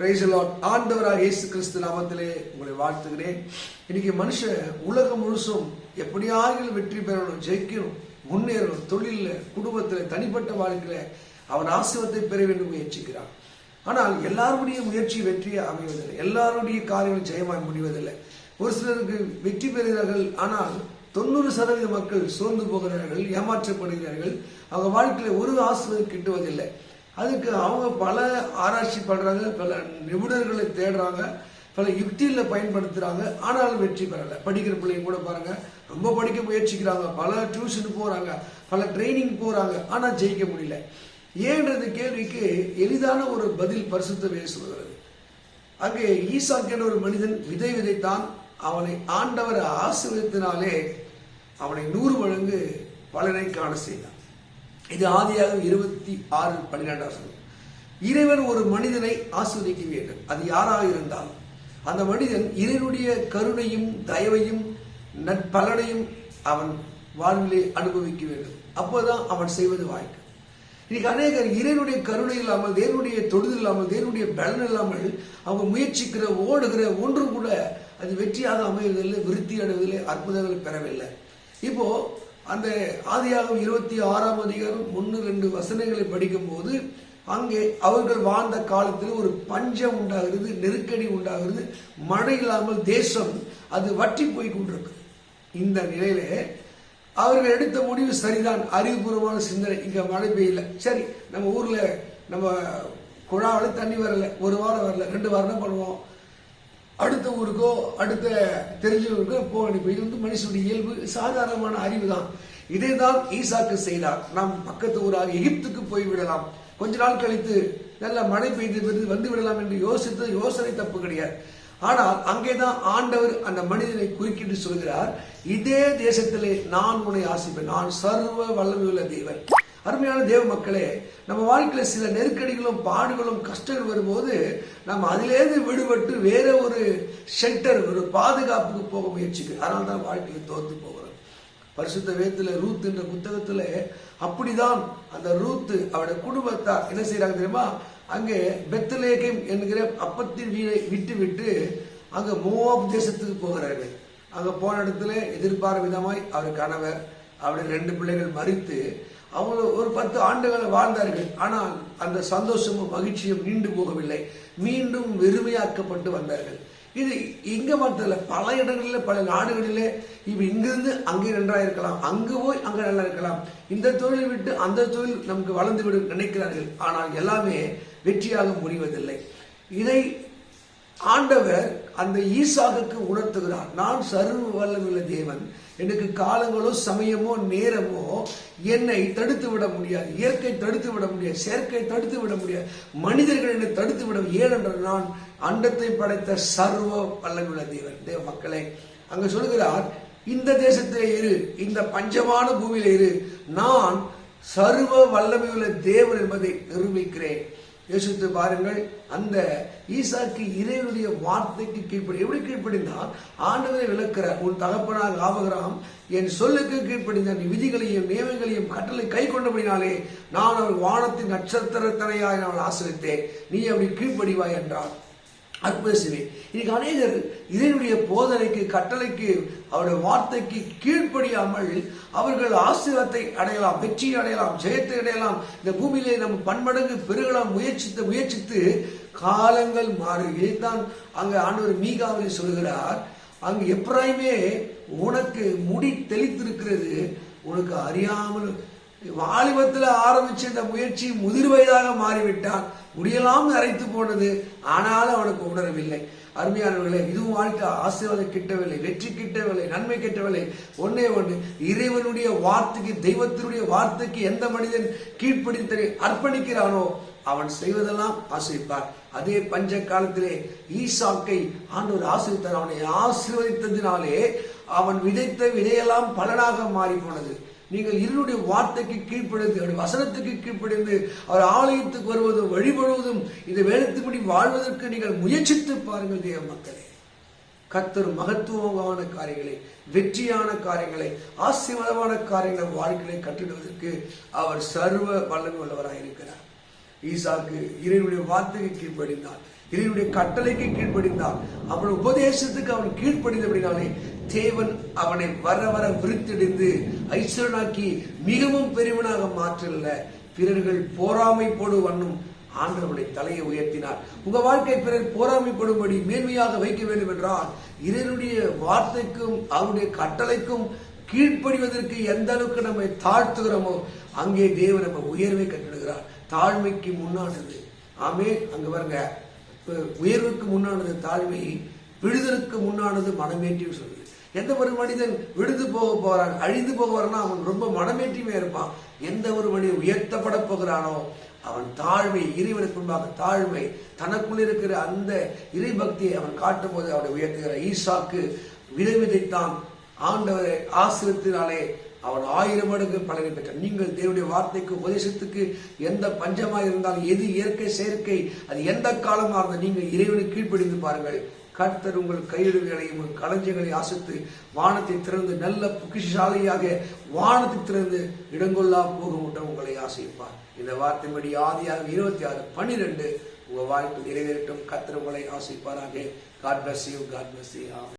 Praise the ஆண்டவராக இயேசு கிறிஸ்து நாமத்திலே உங்களை வாழ்த்துகிறேன். இன்னைக்கு மனுஷன் உலகம் முழுசும் எப்படியாகிலும் வெற்றி பெறணும் ஜெயிக்கணும் முன்னேறணும் தொழில குடும்பத்தில் தனிப்பட்ட வாழ்க்கையில் அவன் ஆசிரத்தை பெற வேண்டும் முயற்சிக்கிறான். ஆனால் எல்லாருடைய முயற்சி வெற்றியை அமைவதில்லை. எல்லாருடைய காரியங்கள் ஜெயமாய் முடிவதில்லை. ஒரு சிலருக்கு வெற்றி பெறுகிறார்கள் ஆனால் தொண்ணூறு சதவீத மக்கள் சோர்ந்து போகிறார்கள் ஏமாற்றப்படுகிறார்கள். அவங்க வாழ்க்கையில் ஒரு ஆசிரியர் கிட்டுவதில்லை. அதுக்கு அவங்க பல ஆராய்ச்சி பண்ணுறாங்க பல நிபுணர்களை தேடுறாங்க பல யுக்தியில் பயன்படுத்துகிறாங்க ஆனாலும் வெற்றி பெறலை. படிக்கிற பிள்ளைங்க கூட பாருங்கள் ரொம்ப படிக்க முயற்சிக்கிறாங்க. பல டியூஷன் போகிறாங்க பல ட்ரைனிங் போகிறாங்க ஆனால் ஜெயிக்க முடியல. ஏன்றது கேள்விக்கு எளிதான ஒரு பதில் பரிசுத்த சொல்கிறது அங்கே ஈசாக்கிற ஒரு மனிதன் விதை விதைத்தான். அவனை ஆண்டவர் ஆசிரியத்தினாலே அவனை நூறு மடங்கு பலனை காண செய்தான். இது ஆதியாக இருபத்தி ஆறு பன்னிரெண்டாம் இறைவன் ஒரு மனிதனை ஆஸ்வதிக்க வேண்டும் அது யாராக இருந்தால் அந்த மனிதன் இறைவனுடைய கருணையும் தயவையும் நற்பலனையும் அவன் வாழ்விலே அனுபவிக்க வேண்டும். அப்போதான் அவன் செய்வது வாய்க்கும் இன்னைக்கு அநேகர் இறைவனுடைய கருணை இல்லாமல் தேவனுடைய தொழுது இல்லாமல் தேவனுடைய பலன் இல்லாமல் அவங்க முயற்சிக்கிற ஓடுகிற ஒன்றும் கூட அது வெற்றியாக அமைவதில்லை விருத்தி அடைவதில்லை அற்புதங்கள் பெறவில்லை. இப்போ அந்த ஆதியாகம் இருபத்தி ஆறாம் அதிகாரம் ஒன்று ரெண்டு வசனங்களை படிக்கும் போது அங்கே அவர்கள் வாழ்ந்த காலத்தில் ஒரு பஞ்சம் உண்டாகிறது நெருக்கடி உண்டாகிறது மழை இல்லாமல் தேசம் அது வற்றி போய் கொண்டிருக்கு. இந்த நிலையில அவர்கள் எடுத்த முடிவு சரிதான். அறிவுபூர்வமான சிந்தனை. இங்க மழை பெய்யல. சரி நம்ம ஊர்ல நம்ம குழாவில் தண்ணி வரல. ஒரு வாரம் வரல. ரெண்டு வாரம் தான் பண்ணுவோம்? அடுத்த ஊருக்கோ அடுத்த தெரிஞ்சவருக்கோ போக அனுப்பி இது வந்து மனுஷனுடைய இயல்பு. சாதாரணமான அறிவு தான் இதை தான் ஈசாக்கு செய்தார். நாம் பக்கத்து ஊராக எகிப்துக்கு போய் விடலாம் கொஞ்ச நாள் கழித்து நல்ல மழை பெய்து வந்து விடலாம் என்று யோசித்து யோசனை தப்பு கிடையாது. ஆனால் அங்கேதான் ஆண்டவர் அந்த மனிதனை குறுக்கிட்டு சொல்கிறார் இதே தேசத்திலே நான் உன்னை ஆசிப்பேன். நான் சர்வ வல்லமையுள்ள தேவன். அருமையான தேவ மக்களே நம்ம வாழ்க்கையில் சில நெருக்கடிகளும் பாடுகளும் கஷ்டங்கள் வரும்போது நம்ம அதிலேருந்து விடுபட்டு வேற ஒரு ஷெல்டர் ஒரு பாதுகாப்புக்கு போக முயற்சிக்கு அதனால தான் வாழ்க்கையில் தோற்று போகிறோம். பரிசுத்த வேத்துல ரூத் என்ற புத்தகத்தில் அப்படிதான் அந்த ரூத்து அவருடைய குடும்பத்தார் என்ன செய்யறாங்க தெரியுமா? அங்கே பெத்தலேகம் என்கிற அப்பத்தின் வீடை விட்டு விட்டு அங்கே மோவாப் தேசத்துக்கு போகிறார்கள் அங்கே போன இடத்துல எதிர்பார விதமாய் அவர் கணவர் அவருடைய ரெண்டு பிள்ளைகள் மறித்து அவங்க ஒரு பத்து ஆண்டுகள் வாழ்ந்தார்கள். ஆனால் அந்த சந்தோஷமும் மகிழ்ச்சியும் நீண்டு போகவில்லை. மீண்டும் வெறுமையாக்கப்பட்டு வந்தார்கள். இது இங்க மட்டும் பல இடங்களில் பல நாடுகளிலே இப்ப இங்கிருந்து அங்கே நன்றாக இருக்கலாம் அங்கு போய் அங்கே நல்லா இருக்கலாம். இந்த தொழிலை விட்டு அந்த தொழில் நமக்கு வளர்ந்து விடும் நினைக்கிறார்கள். ஆனால் எல்லாமே வெற்றியாக முடிவதில்லை. இதை ஆண்டவர் அந்த ஈசாகுக்கு உணர்த்துகிறார் நான் சர்வ வல்லமுள்ள தேவன். எனக்கு காலங்களோ சமயமோ நேரமோ என்னை தடுத்து விட முடியாது. இயற்கை தடுத்து விட முடியாது. செயற்கை தடுத்து விட முடியாது. மனிதர்கள் என்னை தடுத்து விட ஏனென்றால் நான் அண்டத்தை படைத்த சர்வ வல்லமுள்ள தேவன். தேவ மக்களை அங்க சொல்கிறார் இந்த தேசத்திலே இரு இந்த பஞ்சமான பூமியில இரு. நான் சர்வ வல்லமையுள்ள தேவன் என்பதை நிரூபிக்கிறேன். யோசித்து பாருங்கள் அந்த ஈசாக்கு இறைவனுடைய வார்த்தைக்கு கீழ்ப்படி எப்படி கீழ்ப்படிந்தால் ஆண்டவரை விளக்கிற உன் தகப்பனாக ஆபகிராம் என் சொல்லுக்கு கீழ்ப்படிந்த நீ விதிகளையும் நியமங்களையும் கட்டளை கை கொண்டபடினாலே நான் அவர் வானத்தின் நட்சத்திரத்தனையாக நான் ஆசிரித்தேன். நீ அப்படி கீழ்ப்படிவாய் என்றார். அற்புதசிவே இன்னைக்கு அநேகர் இதனுடைய போதனைக்கு கட்டளைக்கு அவருடைய வார்த்தைக்கு கீழ்ப்படியாமல் அவர்கள் ஆசீர்வாதத்தை அடையலாம் வெற்றி அடையலாம் ஜெயத்தை அடையலாம். இந்த பூமியிலே நம்ம பன்மடங்கு பெருகலாம் முயற்சித்து முயற்சித்து காலங்கள் மாறி. இதைத்தான் அங்க ஆண்டவர் மீகாவில் சொல்கிறார் அங்கு எப்ராயுமே உனக்கு முடி தெளித்திருக்கிறது உனக்கு அறியாமல் வாலிபத்தில் ஆரம்பிச்ச இந்த முயற்சி முதிர் வயதாக மாறிவிட்டான். முடியலாம் அரைத்து போனது. ஆனாலும் அவனுக்கு உணரவில்லை. அருமையானவர்களே இதுவும் வாழ்க்கை ஆசீர்வாதம் கிட்டவில்லை வெற்றி கிட்டவில்லை நன்மை கிட்டவில்லை. ஒன்னே ஒன்று இறைவனுடைய வார்த்தைக்கு தெய்வத்தினுடைய வார்த்தைக்கு எந்த மனிதன் கீழ்ப்படித்தனை அர்ப்பணிக்கிறானோ அவன் செய்வதெல்லாம் ஆசிரிப்பார். அதே பஞ்ச காலத்திலே ஈசாக்கை ஆண்டவர் ஆசிரித்தார். அவனை ஆசீர்வதித்ததினாலே அவன் விதைத்த விதையெல்லாம் பலனாக மாறி போனது நீங்கள் இருளுடைய வார்த்தைக்கு கீழ்ப்படைந்து அவருடைய வசனத்துக்கு கீழ்ப்படைந்து அவர் ஆலயத்துக்கு வருவதும் வழிபடுவதும் இந்த வேதத்தின்படி வாழ்வதற்கு நீங்கள் முயற்சித்து பாருங்கள் தேவ மக்களே. கத்தர் மகத்துவமான காரியங்களை வெற்றியான காரியங்களை ஆசீர்வாதமான காரியங்களை வாழ்க்கையை கட்டிடுவதற்கு அவர் சர்வ வல்லமை உள்ளவராக இருக்கிறார் ஈசாக்கு இறைவனுடைய வார்த்தைக்கு கீழ்ப்படிந்தார். இறைவனுடைய கட்டளைக்கு கீழ்ப்படிந்தான் அவன் உபதேசத்துக்கு அவன் கீழ்ப்படிந்தபடினாலே தேவன் அவனை வர வர விருத்தெடுத்து ஐஸ்வரனாக்கி மிகவும் பெரியவனாக மாற்றல பிறர்கள் பொறாமைப்படு வண்ணும் ஆண்டவருடைய தலையை உயர்த்தினார். உங்க வாழ்க்கை பிறர் போராமைப்படும்படி மேன்மையாக வைக்க வேண்டும் என்றால் இறைவனுடைய வார்த்தைக்கும் அவருடைய கட்டளைக்கும் கீழ்ப்படிவதற்கு எந்த அளவுக்கு நம்மை தாழ்த்துகிறோமோ அங்கே தேவன் நம்ம உயர்வை கட்டிடுகிறார் தாழ்மைக்கு முன்னானது. ஆமே அங்க பாருங்க. உயர்வுக்கு முன்னானது தாழ்மை விழுதலுக்கு முன்னானது மனமேற்றி சொல்லுது. எந்த ஒரு மனிதன் விடுது போக போறான் அழிந்து போக அவன் ரொம்ப மனமேற்றியுமே இருப்பான். எந்த ஒரு மனிதன் உயர்த்தப்பட போகிறானோ அவன் தாழ்மை இறைவனுக்கு முன்பாக தாழ்மை தனக்குள் இருக்கிற அந்த இறைபக்தியை அவன் காட்டும் போது அவனை உயர்த்துகிற ஈசாக்கு விதை விதைத்தான் ஆண்டவரை ஆசிரியத்தினாலே அவன் ஆயிரம் மடங்கு பலனை பெற்றான் நீங்கள் தேவனுடைய வார்த்தைக்கு உபதேசத்துக்கு எந்த பஞ்சமாக இருந்தாலும் எது இயற்கை செயற்கை அது எந்த காலமாக இருந்தால் நீங்கள் இறைவனை கீழ்ப்படிந்து பாருங்கள். கர்த்தர் உங்கள் கையிடுகளையும் உங்கள் களஞ்சியங்களை ஆசித்து வானத்தை திறந்து நல்ல பொக்கிஷாலியாக வானத்தை திறந்து இடங்கொள்ளா போகும் உங்களை ஆசைப்பார். இந்த வார்த்தைப்படி ஆதியாக இருபத்தி ஆறு பன்னிரெண்டு உங்கள் வாழ்க்கை நிறைவேறட்டும். கர்த்தர் உங்களை ஆசைப்பாராக. God bless you God bless you